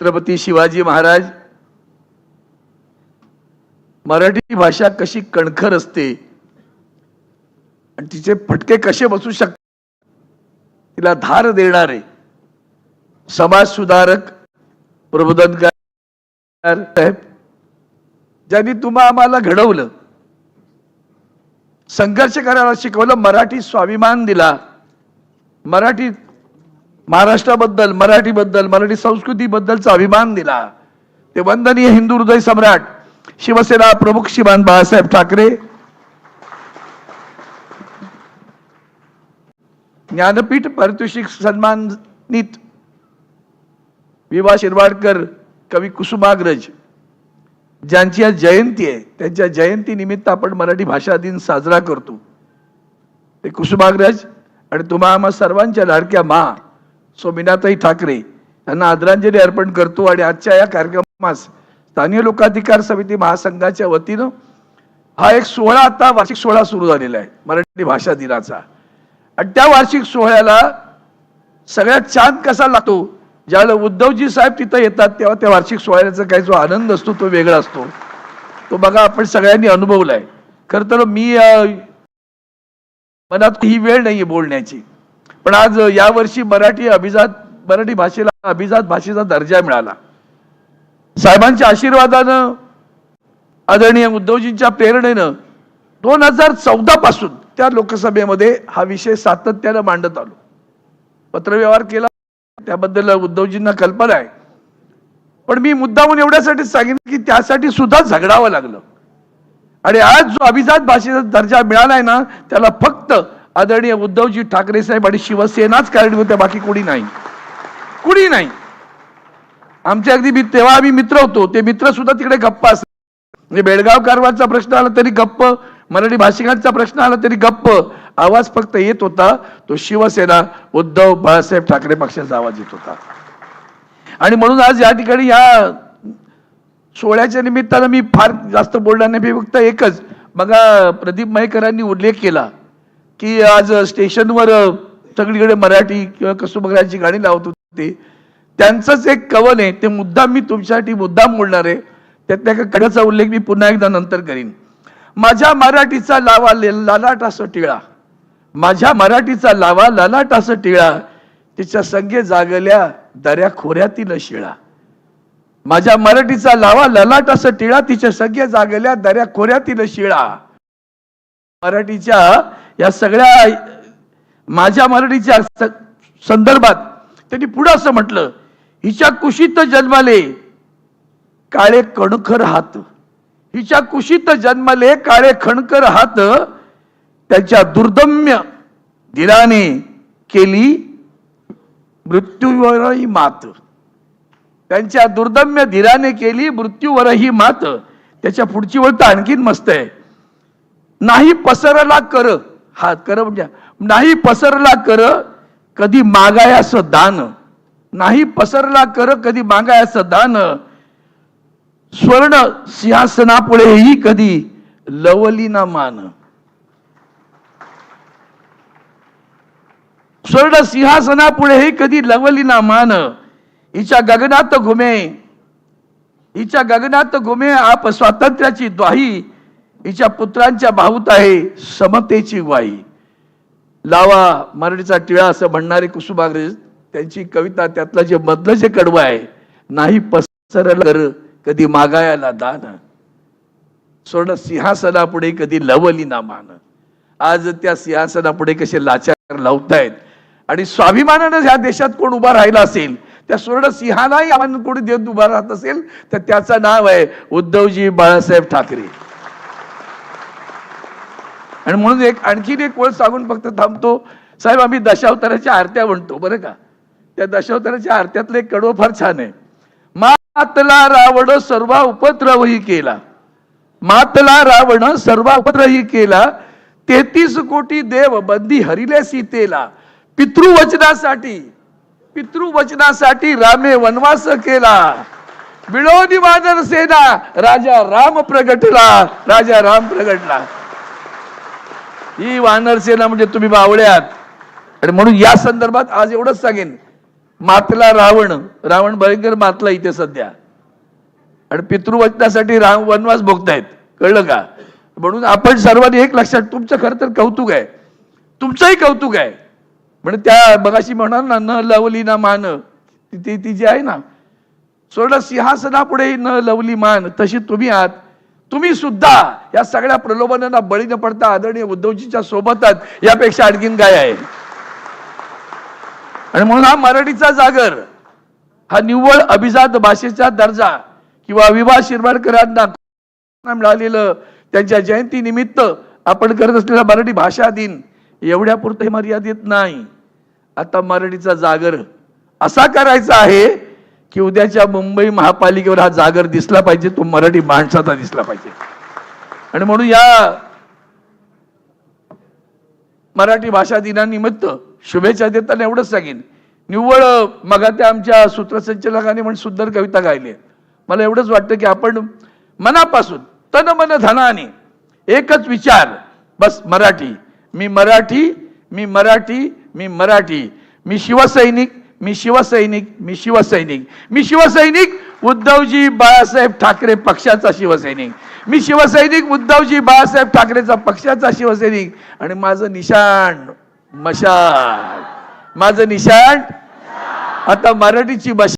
छत्रपती शिवाजी महाराज मराठी भाषा कशी कणखर असते आणि तिचे फटके कसे बसू शकतात तिला धार देणारे समाज सुधारक प्रबोधनकार साहेब ज्यांनी तुम्हा आम्हाला घडवलं संघर्ष करायला शिकवलं मराठी स्वाभिमान दिला मराठीत महाराष्ट्राबद्दल मराठीबद्दल मराठी संस्कृतीबद्दलचा अभिमान दिला. ते वंदनीय हिंदू हृदय सम्राट शिवसेना प्रमुख श्रीमान बाळासाहेब ठाकरे. ज्ञानपीठ पारितोषिक सन्मानित विवा शिरवाडकर कवी कुसुमाग्रज ज्यांची आज जयंती आहे त्यांच्या जयंती निमित्त आपण मराठी भाषा दिन साजरा करतो. ते कुसुमाग्रज आणि तुम्हा आम्हा सर्वांच्या लाडक्या मा सोमिनाताई ठाकरे यांना आदरांजली अर्पण करतो आणि आजच्या या कार्यक्रमास स्थानीय लोकाधिकार समिती महासंघाच्या वतीनं हा एक सोहळा आता वार्षिक सोहळा सुरू झालेला आहे मराठी भाषा दिनाचा. आणि त्या वार्षिक सोहळ्याला सगळ्यात छान कसा लागतो ज्यावेळेला उद्धवजी साहेब तिथं येतात तेव्हा त्या वार्षिक सोहळ्याचा काही जो आनंद असतो तो वेगळा असतो. तो बघा आपण सगळ्यांनी अनुभवलाय. खर तर मी मनात ही वेळ नाहीये बोलण्याची. पण आज यावर्षी मराठी अभिजात मराठी भाषेला अभिजात भाषेचा दर्जा मिळाला. साहेबांच्या आशीर्वादानं आदरणीय उद्धवजींच्या प्रेरणेनं दोन हजार चौदा पासून त्या लोकसभेमध्ये हा विषय सातत्यानं मांडत आलो. पत्रव्यवहार केला त्याबद्दल उद्धवजींना कल्पना आहे. पण मी मुद्दामून एवढ्यासाठी सांगितलं की त्यासाठी सुद्धा झगडावं लागलं. आणि आज जो अभिजात भाषेचा दर्जा मिळालाय ना त्याला फक्त आदरणीय उद्धवजी ठाकरे साहेब आणि शिवसेनाच कारणीभूत आहे बाकी कोणी नाही. कुणी नाही. आमचे अगदी मी तेव्हा आम्ही मित्र होतो ते मित्र सुद्धा तिकडे गप्प असतात म्हणजे बेळगाव कारवारचा प्रश्न आला तरी गप्प मराठी भाषिकांचा प्रश्न आला तरी गप्प आवाज फक्त येत होता तो शिवसेना उद्धव बाळासाहेब ठाकरे पक्षाचा आवाज येत होता. आणि म्हणून आज या ठिकाणी या सोहळ्याच्या निमित्तानं मी फार जास्त बोलणार नाही फक्त एकच बघा प्रदीप मयेकरांनी उल्लेख केला की आज स्टेशनवर सगळीकडे मराठी किंवा कसुबगराची गाणी लावत होते. त्यांचंच एक कवन आहे ते मुद्दाम मी तुमच्यासाठी मुद्दाम बोलणार आहे. त्यातल्या एका कड्याचा उल्लेख मी पुन्हा एकदा नंतर करीन. माझ्या मराठीचा लावा लालाटास टिळा. माझ्या मराठीचा लावा लालाटास टिळा. तिच्या संगे जागल्या दऱ्या खोऱ्यातील शिळा. माझ्या मराठीचा लावा ललाटास टिळा. तिच्या सगळ्या जागल्या दऱ्या खोऱ्यातील शिळा. मराठीच्या या सगळ्या माझ्या मराठीच्या स- संदर्भात त्यांनी पुढं असं म्हटलं हिच्या कुशीत जन्माले काळे कणखर हात. हिच्या कुशीत जन्मले काळे खणकर हात. त्याच्या दुर्दम्य दिलाने केली मृत्यूवरही मात. त्यांच्या दुर्दम्य धीराने केली मृत्यूवरही मात. त्याच्या पुढची वळ तर आणखीन मस्त आहे. नाही पसरला कर. हा कर म्हणजे नाही पसरला कर कधी मागायास दान. नाही पसरला कर कधी मागायास दान. स्वर्ण सिंहासनापुढेही कधी लवली ना मान. स्वर्ण सिंहासनापुढेही कधी लवली ना मान. हिच्या गगनात घुमे. हिच्या गगनात घुमे आप स्वातंत्र्याची द्वाही. हिच्या पुत्रांच्या भाऊत आहे समतेची वाई. लावा मराठीचा टिळा असं म्हणणारे कुसुमाग्रज त्यांची कविता त्यातलं जे मधलं जे कडवं आहे नाही पसरला कर कधी मागायला दान. स्वर्ण सिंहासनापुढे कधी लवली ना मान. आज त्या सिंहासनापुढे कसे लाचार लावतायत. आणि स्वाभिमानानं ह्या देशात कोण उभा राहिला असेल त्या स्वर्ण सिंहालाही आव्हान कोणी देत उभा राहत असेल तर त्याचं नाव आहे उद्धवजी बाळासाहेब ठाकरे. आणि म्हणून एक आणखीन एक ओळ सांगून फक्त थांबतो. साहेब आम्ही दशावताराच्या आरत्या म्हणतो बरं का? त्या दशावताराच्या आरत्यातलं एक कडवं फार छान आहे. मातला रावण सर्व उपद्रवही केला. मातला रावण सर्व उपद्रवही केला. तेहतीस कोटी देव बंदी हरिले सीतेला. पितृवचनासाठी पितृवचनासाठी रामे वनवास केला. विनोदी वादन सेना राजा राम प्रगटला राजा राम प्रगटला. ही वानर सेना म्हणजे तुम्ही बावळ्यात. आणि म्हणून या संदर्भात आज एवढंच सांगेन. मातला रावण रावण भयंकर मातला इथे सध्या. आणि पितृवचनासाठी राम वनवास भोगतायत. कळलं का? म्हणून आपण सर्वांनी एक लक्षात तुमचं खरं तर कौतुक आहे. तुमचंही कौतुक आहे. म्हणजे त्या बघाशी म्हणा ना न लवली ना मान. ती ती- जी आहे ना सोडलं सिंहासनापुढे न लवली मान. तशी तुम्ही आहात. तुम्ही सुद्धा या सगळ्या प्रलोभनांना बळी न पडता आदरणीय उद्धवजीच्या सोबतच यापेक्षा आणखीन काय आहे? आणि म्हणून हा मराठीचा जागर हा निव्वळ अभिजात भाषेचा दर्जा किंवा विभा शिरवाडकरांना मिळालेलं त्यांच्या जयंती निमित्त आपण करत असलेला मराठी भाषा दिन एवढ्यापुरतं हे मर्यादित नाही. आता मराठीचा जागर असा करायचा आहे की उद्याच्या मुंबई महापालिकेवर हा जागर दिसला पाहिजे तो मराठी माणसाचा दिसला पाहिजे. आणि म्हणून या मराठी भाषा दिनानिमित्त शुभेच्छा देताना एवढंच सांगेन. निव्वळ मगा त्या आमच्या सूत्रसंचालकाने म्हणून सुंदर कविता गायली आहे. मला एवढंच वाटतं की आपण मनापासून तन मन धनाने एकच विचार बस मराठी. मी मराठी मी मराठी मी मराठी. मी शिवसैनिक मी शिवसैनिक मी शिवसैनिक. मी शिवसैनिक उद्धवजी बाळासाहेब ठाकरे पक्षाचा शिवसैनिक. मी शिवसैनिक उद्धवजी बाळासाहेब ठाकरेचा पक्षाचा शिवसैनिक. आणि माझं निशाण मशाल. माझं निशाण आता मराठीची भाषा